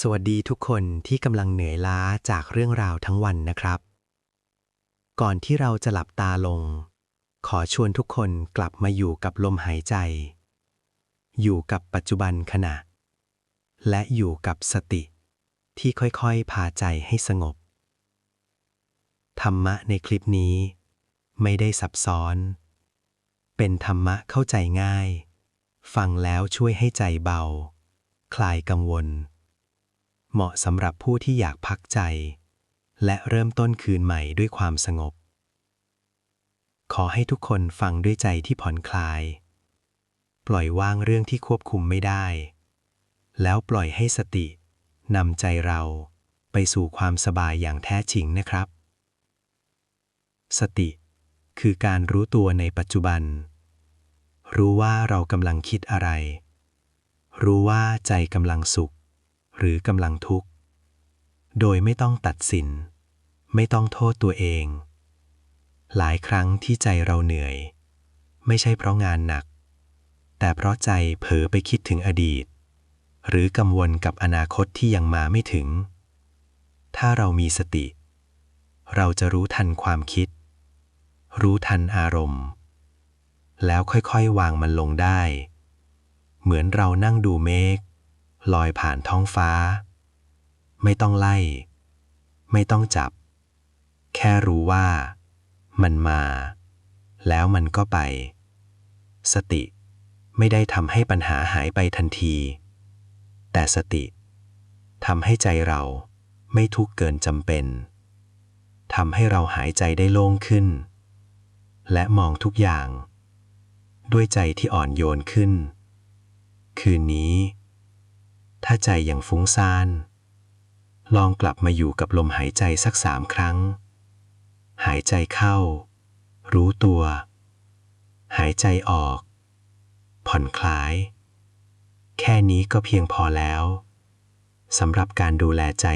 สวัสดีทุกคนที่กำลังเหนื่อยล้าจากเรื่องราวทั้งวันนะครับ ก่อนที่เราจะหลับตาลง ขอชวนทุกคนกลับมาอยู่กับลมหายใจ อยู่กับปัจจุบันขณะ และอยู่กับสติ ที่ค่อยๆ พาใจให้สงบ ธรรมะในคลิปนี้ ไม่ได้ซับซ้อน เป็นธรรมะเข้าใจง่าย ฟังแล้วช่วยให้ใจเบา คลายกังวล เหมาะสำหรับผู้ที่อยากพักใจ และเริ่มต้นคืนใหม่ด้วยความสงบ ขอให้ทุกคนฟังด้วยใจที่ผ่อนคลาย ปล่อยวางเรื่องที่ควบคุมไม่ได้ แล้วปล่อยให้สตินำใจเราไปสู่ความสบายอย่างแท้จริงนะครับ สติ คือการรู้ตัวในปัจจุบัน รู้ว่าเรากำลังคิดอะไร รู้ว่าใจกำลังสุข หรือกำลังทุกข์ โดยไม่ต้องตัดสิน ไม่ต้องโทษตัวเอง หลายครั้งที่ใจเราเหนื่อย ไม่ใช่เพราะงานหนัก แต่เพราะใจเผลอไปคิดถึงอดีต หรือกังวลกับอนาคตที่ยังมาไม่ถึง ถ้าเรามีสติ เราจะรู้ทันความคิด รู้ทันอารมณ์ แล้วค่อยๆ วางมันลงได้ เหมือนเรานั่งดูเมฆ ลอยผ่านท้องฟ้า ไม่ต้องไล่ ไม่ต้องจับ แค่รู้ว่า มันมา แล้วมันก็ไป สติไม่ได้ทำให้ปัญหาหายไปทันที แต่สติทำให้ใจเราไม่ทุกข์เกินจำเป็นทำให้เราหายใจได้โล่งขึ้น และมองทุกอย่าง ด้วยใจที่อ่อนโยนขึ้น คืนนี้ ถ้าใจยังฟุ้งซ่าน ลองกลับมาอยู่กับลมหายใจสักสามครั้ง หายใจเข้า รู้ตัว หายใจออก ผ่อนคลาย แค่นี้ก็เพียงพอแล้วสำหรับการดูแลใจ